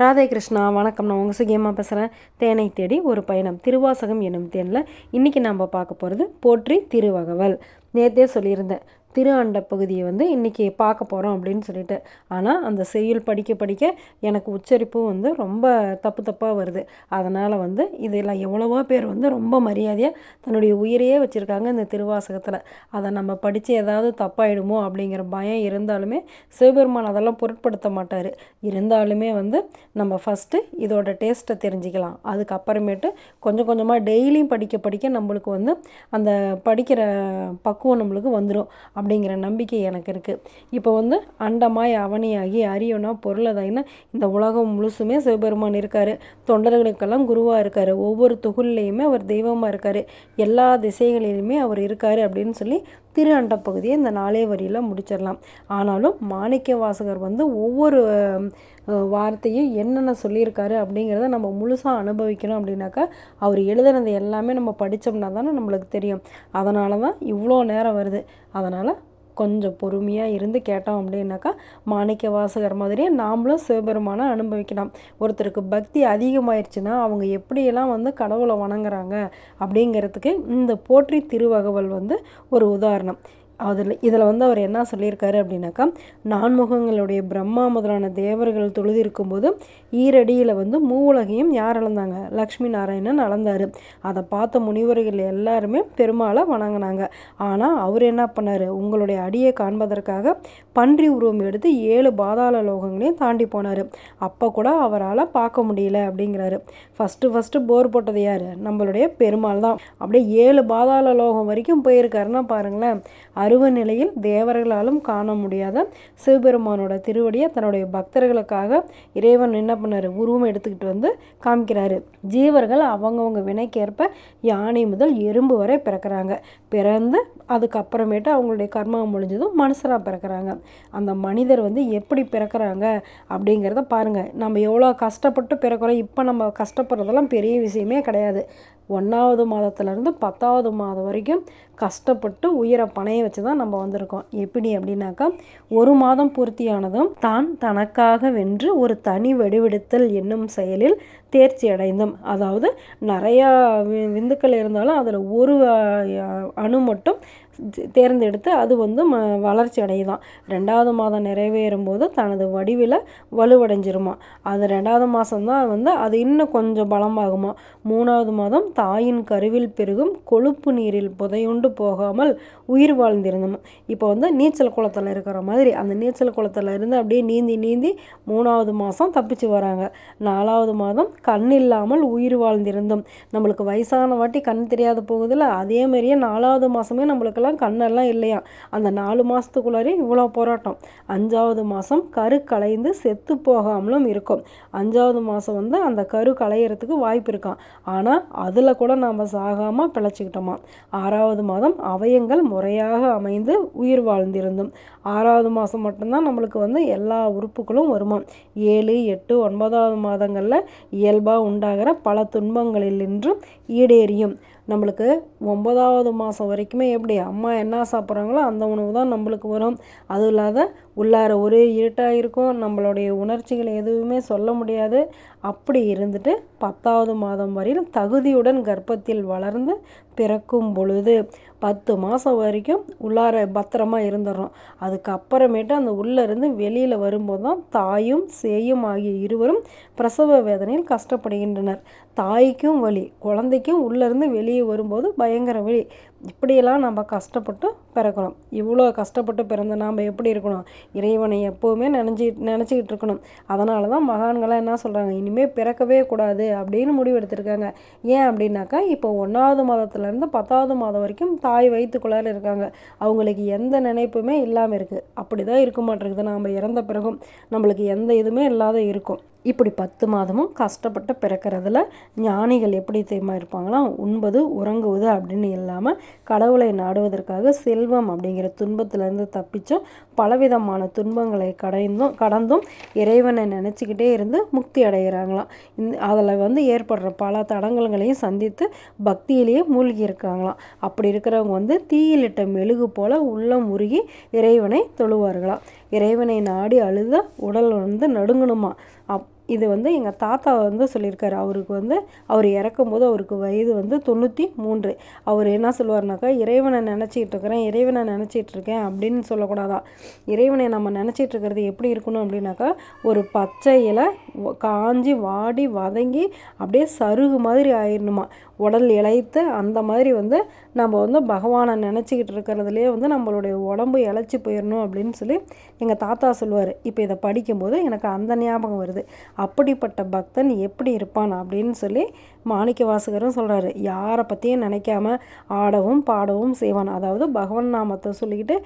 ராதே கிருஷ்ணா வணக்கம். நான் உங்கள் சுகியமாக பேசுகிறேன் தேனை தேடி ஒரு பயணம். திருவாசகம் என்னும் தேனில் இன்றைக்கி நம்ம பார்க்க போகிறது போற்றி திருவகவல். நேற்றே சொல்லியிருந்தேன். திரு அண்ட பகுதியை வந்து இன்றைக்கி பார்க்க போகிறோம் அப்படின்னு சொல்லிட்டு. ஆனால் அந்த செய்யுள் படிக்க படிக்க எனக்கு உச்சரிப்பும் வந்து ரொம்ப தப்பு தப்பாக வருது. அதனால் வந்து இதெல்லாம் எவ்வளவோ பேர் வந்து ரொம்ப மரியாதையாக தன்னுடைய உயிரையே வச்சுருக்காங்க இந்த திருவாசகத்தில். அதை நம்ம படித்து ஏதாவது தப்பாயிடுமோ அப்படிங்கிற பயம் இருந்தாலுமே சிவபெருமான் அதெல்லாம் பொருட்படுத்த மாட்டார். இருந்தாலுமே வந்து நம்ம ஃபஸ்ட்டு இதோட டேஸ்ட்டை தெரிஞ்சுக்கலாம். அதுக்கப்புறமேட்டு கொஞ்சம் கொஞ்சமாக டெய்லியும் படிக்க படிக்க நம்மளுக்கு வந்து அந்த படிக்கிற பக்குவம் நம்மளுக்கு வந்துடும் அப்படிங்கிற நம்பிக்கை எனக்கு இருக்குது இப்போ வந்து அண்டமாய் அவனியாகி அரியனா பொருளதாயின்னா இந்த உலகம் முழுசுமே சிவபெருமான் இருக்கார். தொண்டர்களுக்கெல்லாம் குருவாக இருக்கார். ஒவ்வொரு தொகுல்லையுமே அவர் தெய்வமாக இருக்கார். எல்லா திசைகளிலுமே அவர் இருக்கார் அப்படின்னு சொல்லி திரு அண்ட பகுதியை இந்த நாளே வரியில் முடிச்சிடலாம். ஆனாலும் மாணிக்க வாசகர் வந்து ஒவ்வொரு வார்த்தையும் என்னென்ன சொல்லியிருக்காரு அப்படிங்கிறத நம்ம முழுசாக அனுபவிக்கணும் அப்படின்னாக்கா அவர் எழுதுனது எல்லாமே நம்ம படித்தோம்னா தானே நம்மளுக்கு தெரியும். அதனால தான் இவ்வளோ நேரம் வருது. அதனால் கொஞ்சம் பொறுமையாக இருந்து கேட்டோம் அப்படின்னாக்கா மாணிக்க வாசகர் மாதிரியே நாமளும் சிவபெருமானை அனுபவிக்கலாம். ஒருத்தருக்கு பக்தி அதிகமாயிருச்சுன்னா அவங்க எப்படியெல்லாம் வந்து கடவுளை வணங்குறாங்க அப்படிங்கிறதுக்கு இந்த போற்றி திருவகவல் வந்து ஒரு உதாரணம். அதில் இதில் வந்து அவர் என்ன சொல்லியிருக்காரு அப்படின்னாக்கா நான்முகங்களுடைய பிரம்மா முதலான தேவர்கள் தொழுதிருக்கும்போது ஈரடியில் வந்து மூவுலகையும் யார் அளந்தாங்க? லக்ஷ்மி நாராயணன் அளந்தார். அதை பார்த்த முனிவர்கள் எல்லாருமே பெருமாளை வணங்கினாங்க. ஆனால் அவர் என்ன பண்ணார்? உங்களுடைய அடியை காண்பதற்காக பன்றி உருவம் எடுத்து ஏழு பாதாள லோகங்களையும் தாண்டி போனார். அப்போ கூட அவரால் பார்க்க முடியல அப்படிங்கிறாரு. ஃபஸ்ட்டு ஃபஸ்ட்டு போர் போட்டது யார்? நம்மளுடைய பெருமாள் தான். அப்படியே ஏழு பாதாள லோகம் வரைக்கும் போயிருக்காருன்னா பாருங்களேன் பருவநிலையில் தேவர்களாலும் காண முடியாத சிவபெருமானோட திருவடியை தன்னுடைய பக்தர்களுக்காக இறைவன் என்ன பண்ணார்? உருவம் எடுத்துக்கிட்டு வந்து காமிக்கிறாரு. ஜீவர்கள் அவங்கவுங்க வினைக்கேற்ப யானை முதல் எறும்பு வரை பிறக்கிறாங்க. பிறந்து அதுக்கப்புறமேட்டு அவங்களுடைய கர்மம் முடிஞ்சதும் மனுஷராக பிறக்கிறாங்க. அந்த மனிதர் வந்து எப்படி பிறக்கிறாங்க அப்படிங்கிறத பாருங்கள் நம்ம எவ்வளோ கஷ்டப்பட்டு பிறக்கிறோம். இப்போ நம்ம கஷ்டப்படுறதெல்லாம் பெரிய விஷயமே கிடையாது. ஒன்றாவது மாதத்துலேருந்து பத்தாவது மாதம் வரைக்கும் கஷ்டப்பட்டு உயிரை பணைய வச்சு தான் நம்ம வந்திருக்கோம். எப்படி அப்படின்னாக்கா ஒரு மாதம் பூர்த்தியானதும் தான் தனக்காக வென்று ஒரு தனி வெடிவெடுத்தல் என்னும் செயலில் தேர்ச்சி அடைந்தும். அதாவது நிறையா விந்துக்கள் இருந்தாலும் அதில் ஒரு அணு மட்டும் தேர்ந்தெடுத்து அது வந்து ம வளர்ச்சி அடையுதான். ரெண்டாவது மாதம் நிறைவேறும் போது தனது வடிவில் வலுவடைஞ்சிருமா. அது ரெண்டாவது மாதம் தான் வந்து அது இன்னும் கொஞ்சம் பலமாகுமா. மூணாவது மாதம் தாயின் கருவில் பெருகும் கொழுப்பு நீரில் புதையுண்டு போகாமல் உயிர் வாழ்ந்திருந்தோம். இப்போ வந்து நீச்சல் குளத்தில் இருக்கிற மாதிரி அந்த நீச்சல் குளத்தில் இருந்து அப்படியே நீந்தி நீந்தி மூணாவது மாதம் தப்பிச்சு வராங்க. நாலாவது மாதம் கண் இல்லாமல் உயிர் வாழ்ந்திருந்தோம். நம்மளுக்கு வயசான வாட்டி கண் தெரியாத போகுதில்ல அதே மாதிரியே நாலாவது மாதமே நம்மளுக்கெல்லாம் கண்ணெல்லாம் இல்லையா? அந்த நாலு மாதத்துக்குள்ளாரே இவ்வளோ போராட்டம். அஞ்சாவது மாதம் கரு கலைந்து செத்து போகாமலும் இருக்கும். அஞ்சாவது மாதம் வந்து அந்த கரு களையிறதுக்கு வாய்ப்பு இருக்கான் ஆனால் அதில் கூட நாம் சாகாமல் பிழைச்சிக்கிட்டோமா? ஆறாவது மாதம் அவயங்கள் முறையாக அமைந்து உயிர் வாழ்ந்திருந்தோம். ஆறாவது மாதம் மட்டும்தான் நம்மளுக்கு வந்து எல்லா உறுப்புகளும் வருமா? ஏழு எட்டு ஒன்பதாவது மாதங்களில் இயல்பாக உண்டாகிற பல துன்பங்களில் நின்றும் ஈடேறியும். நம்மளுக்கு ஒம்பதாவது மாதம் வரைக்குமே எப்படி அம்மா என்ன சாப்பிட்றாங்களோ அந்த உணவு தான் நம்மளுக்கு வரும். அதுவும் இல்லாத உள்ளார ஒரே இருட்டாக இருக்கும். நம்மளுடைய உணர்ச்சிகள் எதுவுமே சொல்ல முடியாது. அப்படி இருந்துட்டு பத்தாவது மாதம் வரையில் தகுதியுடன் கர்ப்பத்தில் வளர்ந்து பிறக்கும் பொழுது பத்து மாதம் வரைக்கும் உள்ளார பத்திரமா இருந்துடுறோம் அதுக்கப்புறமேட்டு அந்த உள்ளேருந்து வெளியில் வரும்போது தான் தாயும் சேயும் ஆகிய இருவரும் பிரசவ வேதனையில் கஷ்டப்படுகின்றனர். தாய்க்கும் வலி குழந்தைக்கும் உள்ளேருந்து வெளியே வரும்போது பயங்கர வலி. இப்படியெல்லாம் நம்ம கஷ்டப்பட்டு பிறக்கணும். இவ்வளோ கஷ்டப்பட்டு பிறந்து நாம் எப்படி இருக்கணும்? இறைவனை எப்போவுமே நினஞ்சி நினச்சிக்கிட்டு இருக்கணும். அதனால தான் மகான்களாம் என்ன சொல்கிறாங்க இனிமேல் பிறக்கவே கூடாது அப்படின்னு முடிவு எடுத்திருக்காங்க. ஏன் அப்படின்னாக்கா இப்போ ஒன்றாவது மாதத்துலேருந்து பத்தாவது மாதம் வரைக்கும் தாய் வயிற்றுக்குள்ளார இருக்காங்க. அவங்களுக்கு எந்த நினைப்புமே இல்லாமல் இருக்குது அப்படி தான் இருக்க மாட்டேங்குது. நாம் இறந்த பிறகும் நம்மளுக்கு எந்த இதுவுமே இல்லாத இருக்கும். இப்படி பத்து மாதமும் கஷ்டப்பட்டு பிறக்கிறதுல ஞானிகள் எப்படி தெரியுமா இருப்பாங்களாம் உண்பது உறங்குவது அப்படின்னு இல்லாமல் கடவுளை நாடுவதற்காக செல்வம் அப்படிங்கிற துன்பத்திலேருந்து தப்பிச்சும் பலவிதமான துன்பங்களை கடைந்தும் கடந்தும் இறைவனை நினச்சிக்கிட்டே இருந்து முக்தி அடைகிறாங்களாம். இந்த அதில் வந்து ஏற்படுற பல தடங்கல்களையும் சந்தித்து பக்தியிலேயே மூழ்கி இருக்காங்களாம். அப்படி இருக்கிறவங்க வந்து தீயிலிட்ட மெழுகு போல உள்ளம் உருகி இறைவனை தொழுவார்களாம். இறைவனை நாடி அழுத உடல் வந்து நடுங்கணுமா? அப் இது வந்து எங்கள் தாத்தா வந்து சொல்லியிருக்காரு. அவருக்கு வந்து அவர் இறக்கும்போது அவருக்கு வயது வந்து தொண்ணூற்றி மூன்று. அவர் என்ன சொல்லுவார்னாக்கா இறைவனை நினச்சிக்கிட்டு இருக்கிறேன் இறைவனை நினச்சிட்டு இருக்கேன் அப்படின்னு சொல்லக்கூடாதான் இறைவனை நம்ம நினச்சிட்டு இருக்கிறது எப்படி இருக்கணும் அப்படின்னாக்கா ஒரு பச்சை இலை காஞ்சி வாடி வதங்கி அப்படியே சருகு மாதிரி ஆயிடணுமா? உடல் இழைத்து அந்த மாதிரி வந்து நம்ம வந்து பகவானை நினச்சிக்கிட்டு இருக்கிறதுலே வந்து நம்மளுடைய உடம்பு இழைச்சி போயிடணும் அப்படின்னு சொல்லி எங்கள் தாத்தா சொல்லுவார். இப்போ இதை படிக்கும்போது எனக்கு அந்த ஞாபகம் வருது. அப்படிப்பட்ட பக்தன் எப்படி இருப்பான் அப்படின்னு சொல்லி மாணிக்க வாசகரும் சொல்கிறாரு யாரை பற்றியும் நினைக்காம ஆடவும் பாடவும் செய்வான். அதாவது பகவான் நாமத்தை சொல்லிக்கிட்டு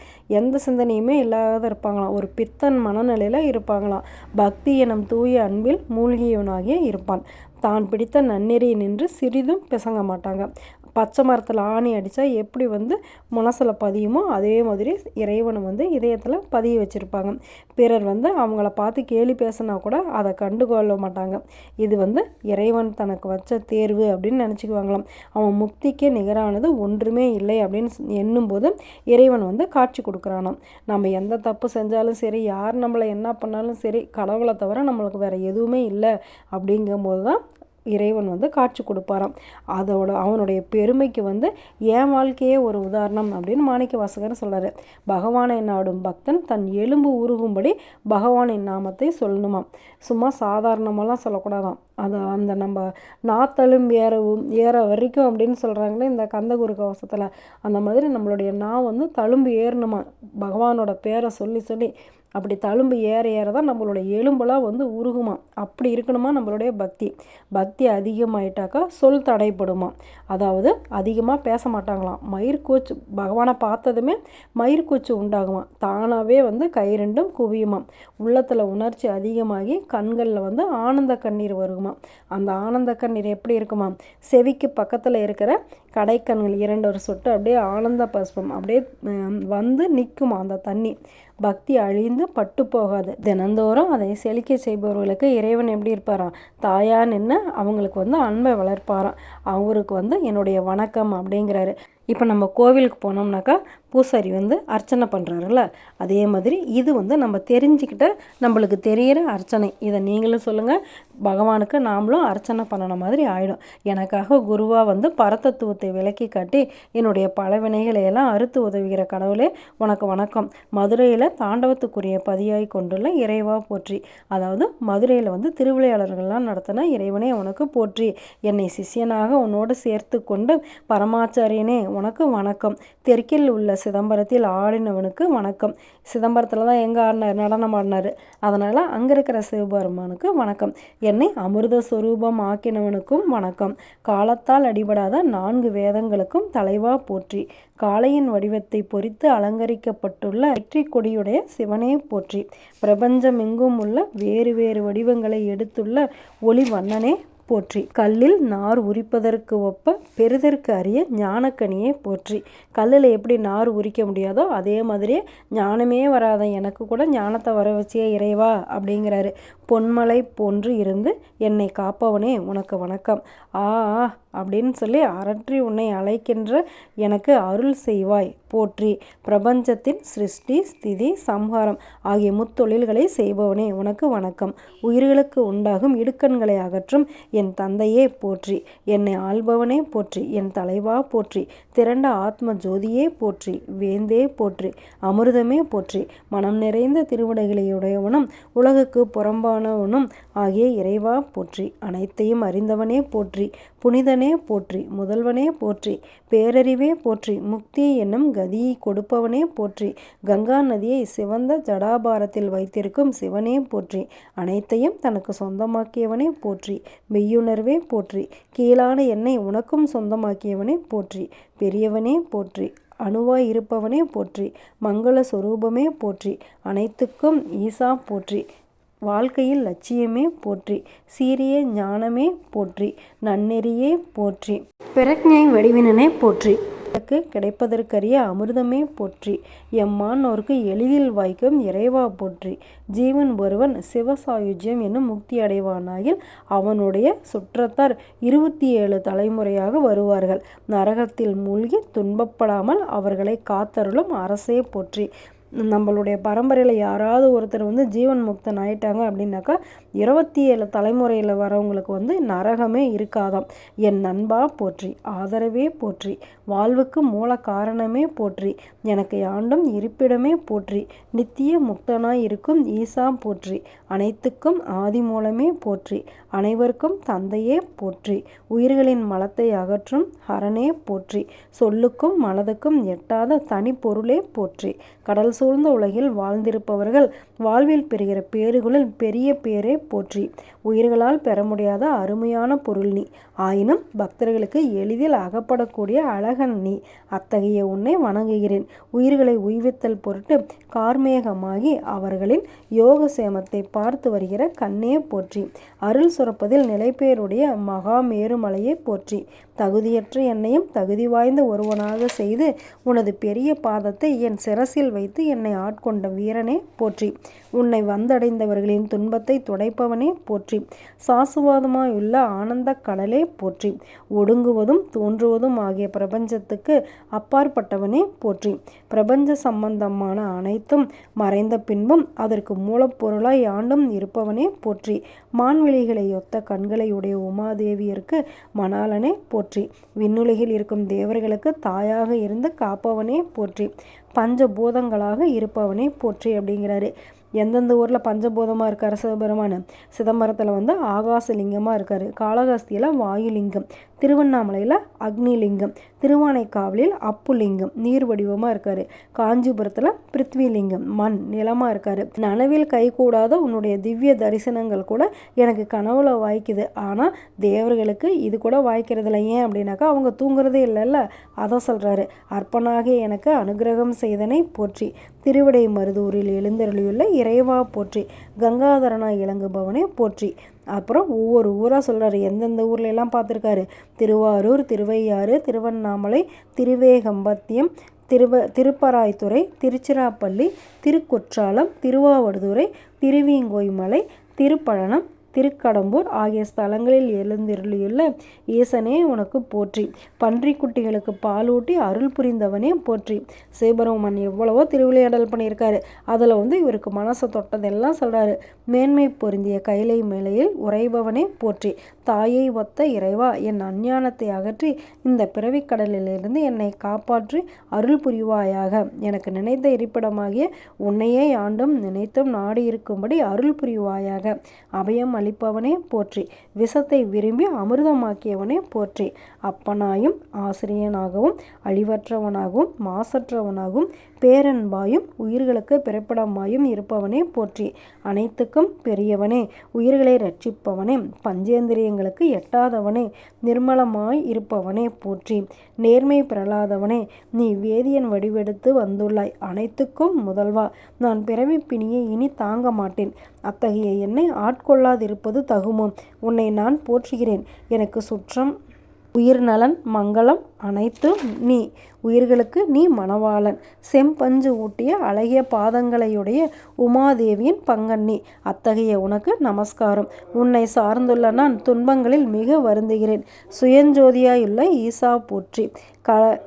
எந்த சிந்தனையுமே இல்லாத இருப்பாங்களாம். ஒரு பித்தன் மனநிலையில் இருப்பாங்களாம். பக்தி எனும் தூய அன்பில் மூழ்கியவனாகிய இருப்பான். தான் பிடித்த நன்னெறி நின்று சிறிதும் பிசங்க மாட்டாங்க. பச்சை மரத்தில் ஆணி அடித்தா எப்படி வந்து மனசில் பதியுமோ அதே மாதிரி இறைவனை வந்து இதயத்தில் பதிய வச்சுருப்பாங்க. பிறர் வந்து அவங்கள பார்த்து கேலி பேசினா கூட அதை கண்டுகொள்ள மாட்டாங்க. இது வந்து இறைவன் தனக்கு வச்ச தேர்வு அப்படின்னு நினச்சிக்குவாங்களாம். அவன் முக்திக்கே நிகரானது ஒன்றுமே இல்லை அப்படின்னு எண்ணும்போது இறைவன் வந்து காட்சி கொடுக்குறானாம். நம்ம எந்த தப்பு செஞ்சாலும் சரி யார் நம்மளை என்ன பண்ணாலும் சரி கடவுளை தவிர நம்மளுக்கு வேறு எதுவுமே இல்லை அப்படிங்கும்போது தான் இறைவன் வந்து காட்சி கொடுப்பாராம். அதோட அவனுடைய பெருமைக்கு வந்து என் வாழ்க்கையே ஒரு உதாரணம் அப்படின்னு மாணிக்க வாசகர் சொல்கிறாரு பகவானை நாடும் பக்தன் தன் எலும்பு உருகும்படி பகவானின் நாமத்தை சொல்லணுமாம். சும்மா சாதாரணமெல்லாம் சொல்லக்கூடாதாம். அது அந்த நம்ம நாத்தலும் ஏறவும் ஏற வரைக்கும் அப்படின்னு சொல்கிறாங்களே இந்த கந்தகுரு கவசத்தில் அந்த மாதிரி நம்மளுடைய நான் வந்து தழும்பு ஏறணுமா பகவானோட பேரை சொல்லி சொல்லி அப்படி தழும்பு ஏற ஏற தான் நம்மளோட எலும்பெல்லாம் வந்து உருகுமா? அப்படி இருக்கணுமா நம்மளுடைய பக்தி? பக்தி அதிகமாயிட்டாக்கா சொல் தடைப்படுமா? அதாவது அதிகமாக பேச மாட்டாங்களாம். மயிர்கூச்சு பகவானை பார்த்ததுமே மயிர்கூச்சு உண்டாகுமா தானாகவே வந்து கை ரெண்டும் குவியுமா உள்ளத்தில் உணர்ச்சி அதிகமாகி கண்களில் வந்து ஆனந்த கண்ணீர் வருமா அந்த ஆனந்த கண்ணீர் எப்படி இருக்குமா செவிக்கு பக்கத்தில் இருக்கிற கடைக்கண்கள் இரண்டு ஒரு சொட்டு அப்படியே ஆனந்த பஸ்பம் அப்படியே வந்து நிற்குமா அந்த தண்ணி. பக்தி அழிந்து பட்டு போகாது. தினந்தோறும் அதை செழிக்க செய்பவர்களுக்கு இறைவன் எப்படி இருப்பாராம்? தாயா நின்று அவங்களுக்கு வந்து அன்பை வளர்ப்பாராம். அவருக்கு வந்து என்னுடைய வணக்கம் அப்படிங்கிறாரு. இப்போ நம்ம கோவிலுக்கு போனோம்னாக்கா பூசாரி வந்து அர்ச்சனை பண்ணுறாருல்ல அதே மாதிரி இது வந்து நம்ம தெரிஞ்சுக்கிட்ட நம்மளுக்கு தெரிகிற அர்ச்சனை. இதை நீங்களும் சொல்லுங்கள் பகவானுக்கு நாமளும் அர்ச்சனை பண்ணன மாதிரி ஆகிடும் எனக்காக குருவாக வந்து பரதத்துவத்தை விளக்கி காட்டி என்னுடைய பல வினைகளை எல்லாம் அறுத்து உதவுகிற கடவுளே உனக்கு வணக்கம். மதுரையில் தாண்டவத்துக்குரிய பதியாய் கொண்டுள்ள இறைவா போற்றி. அதாவது மதுரையில் வந்து திருவிளையாளர்கள்லாம் நடத்தின இறைவனே உனக்கு போற்றி. என்னை சிஷியனாக உன்னோடு சேர்த்து கொண்டு பரமாச்சாரியனே உனக்கு வணக்கம். தெற்கில் உள்ள சிதம்பரத்தில் ஆடினவனுக்கு வணக்கம். சிதம்பரத்தில் தான் எங்கே ஆடினார்? நடனம் ஆடினார். அதனால் அங்கே இருக்கிற சிவபெருமானுக்கு வணக்கம். என்னை அமிர்த சுரூபம் ஆக்கினவனுக்கும் வணக்கம். காலத்தால் அடிபடாத நான்கு வேதங்களுக்கும் தலைவா போற்றி. காளையின் வடிவத்தை பொறித்து அலங்கரிக்கப்பட்டுள்ள வெற்றி கொடியுடைய சிவனே போற்றி. பிரபஞ்சமெங்கும் உள்ள வேறு வேறு வடிவங்களை எடுத்துள்ள ஒளி வண்ணனே போற்றி. கல்லில் நார் உரிப்பதற்கு ஒப்ப பெறுதற்கு அறிய ஞானக்கனியை போற்றி. கல்லில் எப்படி நார் உரிக்க முடியாதோ அதே மாதிரியே ஞானமே வராத எனக்கு கூட ஞானத்தை வர வச்சியே இறைவா அப்படிங்கிறாரு. பொன்மலை போன்று இருந்து என்னை காப்பவனே உனக்கு வணக்கம். ஆ அப்படின்னு சொல்லி அரற்றி உன்னை அழைக்கின்ற எனக்கு அருள் செய்வாய். போற்றி. பிரபஞ்சத்தின் சிருஷ்டி ஸ்திதி சம்ஹாரம் ஆகிய முத்தொழில்களை செய்பவனே உனக்கு வணக்கம். உயிர்களுக்கு உண்டாகும் இடுக்கண்களை அகற்றும் என் தந்தையே போற்றி. என்னை ஆள்பவனே போற்றி. என் தலைவா போற்றி. திரண்ட ஆத்ம ஜோதியே போற்றி. வேந்தே போற்றி. அமிர்தமே போற்றி. மனம் நிறைந்த திருவிடைகளையுடையவனும் உலகுக்கு புறம்பானவனும் ஆகிய இறைவா போற்றி அனைத்தையும் அறிந்தவனே போற்றி புனிதனே போற்றி முதல்வனே போற்றி பேரறிவே போற்றி முக்தி என்னும் கதியை கொடுப்பவனே போற்றி கங்கா நதியை சிவந்த ஜடாபாரத்தில் வைத்திருக்கும் சிவனே போற்றி அனைத்தையும் தனக்கு சொந்தமாக்கியவனே போற்றி மெய்யுணர்வே போற்றி கீழான என்னை உனக்கும் சொந்தமாக்கியவனே போற்றி பெரியவனே போற்றி அணுவாய் இருப்பவனே போற்றி மங்கள சொரூபமே போற்றி அனைத்துக்கும் ஈசா போற்றி வாழ்க்கையில் லட்சியமே போற்றி சீரிய ஞானமே போற்றி நன்னெறியே போற்றி. பிரக்ஞை வடிவினனே போற்றி. எனக்கு கிடைப்பதற்கரிய அமிர்தமே போற்றி. எம்மானோருக்கு எளிதில் வாய்க்கும் இறைவா போற்றி. ஜீவன் ஒருவன் சிவசாயுஜ்யம் என்னும் முக்தி அடைவானாயில் அவனுடைய சுற்றத்தார் இருபத்தி ஏழு தலைமுறையாக வருவார்கள். நரகத்தில் மூழ்கி துன்பப்படாமல் அவர்களை காத்தருளும் அரசே போற்றி. நம்மளுடைய பரம்பரையில் யாராவது ஒருத்தர் வந்து ஜீவன் முக்தன் ஆயிட்டாங்க அப்படின்னாக்கா இருபத்தி ஏழு தலைமுறையில் வரவங்களுக்கு வந்து நரகமே இருக்காதாம். என் நண்பா போற்றி ஆதரவே போற்றி வாழ்வுக்கு மூல காரணமே போற்றி எனக்கு ஆண்டும் இருப்பிடமே போற்றி நித்திய முக்தனாய் இருக்கும் ஈசா போற்றி அனைத்துக்கும் ஆதி மூலமே போற்றி அனைவருக்கும் தந்தையே போற்றி உயிர்களின் மலத்தை அகற்றும் ஹரனே போற்றி சொல்லுக்கும் மனதுக்கும் எட்டாத தனி பொருளே போற்றி கடல் சூழ்ந்த உலகில் வாழ்ந்திருப்பவர்கள் வாழ்வில் பெறுகிற பேறுகளில் பெரிய பேரே போற்றி. உயிர்களால் பெற முடியாத அருமையான பொருள் நீ. ஆயினும் பக்தர்களுக்கு எளிதில் அகப்படக்கூடிய அழகன் நீ. அத்தகைய உன்னை வணங்குகிறேன். உயிர்களை உய்வித்தல் பொருட்டு கார்மேகமாகி அவர்களின் யோக சேமத்தை பார்த்து வருகிற கண்ணே போற்றி. அருள் சுரப்பதில் நிலைப்பேருடைய மகாமேருமலையை போற்றி. தகுதியற்ற என்னையும் தகுதி வாய்ந்த ஒருவனாக செய்து உனது பெரிய பாதத்தை என் சிரசில் வைத்து என்னை ஆட்கொண்ட வீரனே போற்றி. உன்னை வந்தடைந்தவர்களின் துன்பத்தை துடைப்பவனே போற்றி. சாசுவாதமாயுள்ள ஆனந்த கடலே போற்றி. ஒடுங்குவதும் தோன்றுவதும் ஆகிய பிரபஞ்சத்துக்கு அப்பாற்பட்டவனே போற்றி. பிரபஞ்ச சம்பந்தமான அனைத்தும் மறைந்த பின்பும் அதற்கு மூலப்பொருளாய் ஆண்டும் இருப்பவனே போற்றி. மான்வெளிகளை ஒத்த கண்களை உடைய உமாதேவியருக்கு மணாலனே போற்றி. விண்ணுலகில் இருக்கும் தேவர்களுக்கு தாயாக இருந்து காப்பவனே போற்றி. பஞ்சபூதங்களாக இருப்பவனே போற்றி அப்படிங்கிறாரு. எந்தெந்த ஊரில் பஞ்சபூதமாக இருக்கார் சிவபெருமான் சிதம்பரத்தில் வந்து ஆகாசலிங்கமாக இருக்கார். காளஹஸ்தியில் வாயுலிங்கம். திருவண்ணாமலையில் அக்னிலிங்கம் திருவானைக்காவலில் அப்புலிங்கம் நீர் வடிவமாக இருக்கார். காஞ்சிபுரத்தில் பிருத்விலிங்கம் மண் நிலமாக இருக்கார். நனவில் கைகூடாத உன்னுடைய திவ்ய தரிசனங்கள் கூட எனக்கு கனவுல வாய்க்குது. ஆனால் தேவர்களுக்கு இது கூட வாய்க்கிறதில்ல. ஏன் அப்படின்னாக்கா அவங்க தூங்குறதே இல்லைல்ல. அதை சொல்கிறாரு அர்ப்பனாக எனக்கு அனுகிரகம் செய்தனை போற்றி. திருவிடை மருதூரில் எழுந்தருளியுள்ள இறைவா போற்றி. கங்காதரனா இளங்குபவனே போற்றி. அப்புறம் ஒவ்வொரு ஊராக சொல்கிறாரு எந்தெந்த ஊர்ல எல்லாம் பார்த்துருக்காரு? திருவாரூர் திருவையாறு திருவண்ணாமலை திருவேகம்பத்தியம் திருவ திருப்பராய்த்துறை திருச்சிராப்பள்ளி திருக்குற்றாலம் திருவாவடுதுறை திருவீங்கோய்மலை திருப்பழனம் திருக்கடம்பூர் ஆகிய ஸ்தலங்களில் எழுந்திருளியுள்ள ஈசனே உனக்கு போற்றி. பன்றிக்குட்டிகளுக்கு பாலூட்டி அருள் புரிந்தவனே போற்றி. சிவபெருமன் எவ்வளவோ திருவிளையாடல் பண்ணியிருக்காரு. அதில் வந்து இவருக்கு மனசை தொட்டதெல்லாம் சொல்கிறாரு மேன்மை பொருந்திய கைலை மேலையில் உறைபவனே போற்றி. தாயை ஒத்த இறைவா என் அஞ்ஞானத்தை அகற்றி இந்த பிறவிக்கடலிலிருந்து என்னை காப்பாற்றி அருள் புரிவாயாக. எனக்கு நினைத்த இருப்பிடமாகிய உன்னையே ஆண்டும் நினைத்தும் நாடி இருக்கும்படி அருள் புரிவாயாக. அபயம் அளிப்பவனே போற்றி. விஷத்தை விரும்பி அமிர்தமாக்கியவனே போற்றி. அப்பனாயும் ஆசிரியனாகவும் அழிவற்றவனாகவும் மாசற்றவனாகவும் பேரன்பாயும் உயிர்களுக்கு பிறப்பிடமாயும் இருப்பவனே போற்றி. அனைத்துக்கும் பெரியவனே உயிர்களை ரட்சிப்பவனே பஞ்சேந்திரியங்களுக்கு எட்டாதவனே நிர்மலமாய் இருப்பவனே போற்றி. நேர்மை பிறளாதவனே நீ வேதியன் வடிவெடுத்து வந்துள்ளாய். அனைத்துக்கும் முதல்வா நான் பிறவி பிணியை இனி தாங்க மாட்டேன். அத்தகைய என்னை ஆட்கொள்ளாதிருப்பது தகுமோ உன்னை நான் போற்றுகிறேன். எனக்கு சுற்றம் உயிர் நலன் மங்களம் அனைத்தும் நீ. உயிர்களுக்கு நீ மணவாளன். செம்பஞ்சு ஊட்டிய அழகிய பாதங்களையுடைய உமாதேவியின் பங்கண்ணி அத்தகைய உனக்கு நமஸ்காரம். உன்னை சார்ந்துள்ள நான் துன்பங்களில் மிக வருந்துகிறேன். சுயஞ்சோதியாயுள்ள ஈசா போற்றி. க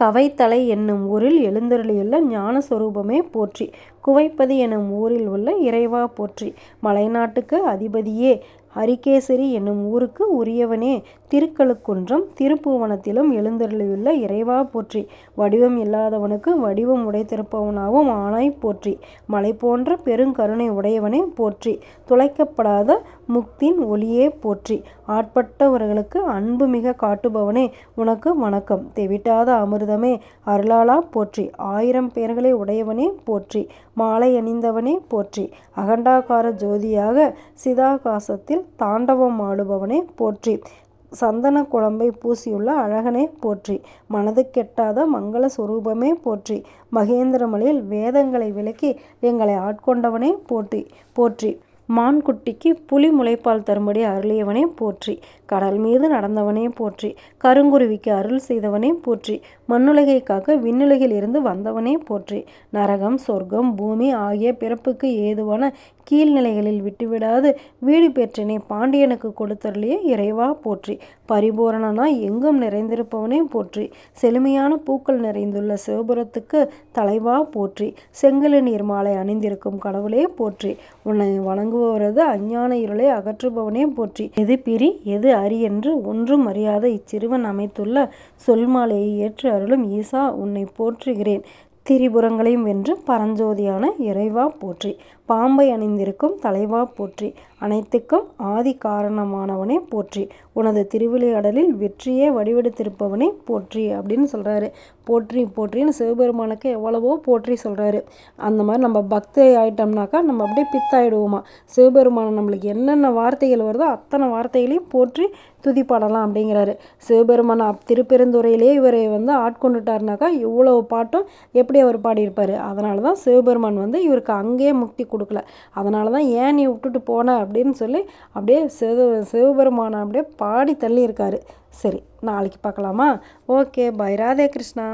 கவைத்தலை என்னும் ஊரில் எழுந்தருளியுள்ள ஞானஸ்வரூபமே போற்றி. குவைப்பதி எனும் ஊரில் உள்ள இறைவா போற்றி. மலைநாட்டுக்கு அதிபதியே. அரிகேசரி என்னும் ஊருக்கு உரியவனே. திருக்கழுக்குன்றம் திருப்புவனத்திலும் எழுந்தருளியுள்ள இறைவா போற்றி. வடிவம் இல்லாதவனுக்கு வடிவம் உடைத்திருப்பவனாகவும் ஆனாய் போற்றி. மலை போன்ற பெருங்கருணை உடையவனே போற்றி. துளைக்கப்படாத முக்தின் ஒளியே போற்றி. ஆட்பட்டவர்களுக்கு அன்பு மிக காட்டுபவனே. உனக்கு வணக்கம். தெவிட்டாத அமிர்தமே அருளாளா போற்றி. ஆயிரம் பெயர்களை உடையவனே போற்றி. மாலை அணிந்தவனே போற்றி. அகண்டாகார ஜோதியாக சிதாகாசத்தில் தாண்டவம் ஆடுபவனே போற்றி. சந்தன குழம்பை பூசியுள்ள அழகனே போற்றி. மனது கெட்டாத மங்கள சுரூபமே போற்றி. மகேந்திரமலையில் வேதங்களை விளக்கி எங்களை ஆட்கொண்டவனே போற்றி. போற்றி. மான்குட்டிக்கு புலி முளைப்பால் தரும்படி அருளியவனே போற்றி. கடல் மீது நடந்தவனே போற்றி. கருங்குருவிக்கு அருள் செய்தவனே போற்றி. மண்ணுலகை காக்க விண்ணுலகில் இருந்து வந்தவனே போற்றி. நரகம் சொர்க்கம் பூமி ஆகிய பிறப்புக்கு ஏதுவான கீழ்நிலைகளில் விட்டுவிடாது. வீடு பெற்றனே பாண்டியனுக்கு கொடுத்தருளிய இறைவா போற்றி. பரிபூரணனாய் எங்கும் நிறைந்திருப்பவனே போற்றி. செழுமையான பூக்கள் நிறைந்துள்ள சிவபுரத்துக்கு தலைவா போற்றி. செங்கல நீர் மாலை அணிந்திருக்கும் கடவுளே போற்றி. உன்னை வணங்குபவரது அஞ்ஞான இருளை அகற்றுபவனே போற்றி. எது பிரி எது அரி என்று ஒன்றும் அறியாத இச்சிறுவன் அமைத்துள்ள சொல்மாலையை ஏற்று அருளும் ஈசா உன்னை போற்றுகிறேன். திரிபுரங்களையும் வென்று பரஞ்சோதியான இறைவா போற்றி. பாம்பை அணிந்திருக்கும் தலைவா போற்றி. அனைத்துக்கும் ஆதி காரணமானவனே போற்றி. உனது திருவிளையாடலில் வெற்றியே வடிவெடுத்திருப்பவனே போற்றி அப்படின்னு சொல்கிறாரு போற்றி போற்றின்னு சிவபெருமானுக்கு எவ்வளவோ போற்றி சொல்கிறாரு அந்த மாதிரி நம்ம பக்தி ஆயிட்டோம்னாக்கா நம்ம அப்படியே பித்தாயிடுவோமா? சிவபெருமானை நம்மளுக்கு என்னென்ன வார்த்தைகள் வருதோ அத்தனை வார்த்தைகளையும் போற்றி துதிப்பாடலாம் அப்படிங்கிறாரு. சிவபெருமான் அப் திருப்பெருந்துறையிலே இவரை வந்து ஆட்கொண்டுட்டாருனாக்கா இவ்வளோ பாட்டும் எப்படி அவர் பாடியிருப்பார்? அதனால தான் சிவபெருமான் வந்து இவருக்கு அங்கேயே முக்தி கொடுக்கல. அதனால தான் ஏன் நீ விட்டுட்டு போன அப்படின்னு சொல்லி அப்படியே சிவ சிவபெருமானை அப்படியே பாடி தள்ளியிருக்காரு. சரி நாளைக்கு பார்க்கலாமா? Okay bye Radhe Krishna.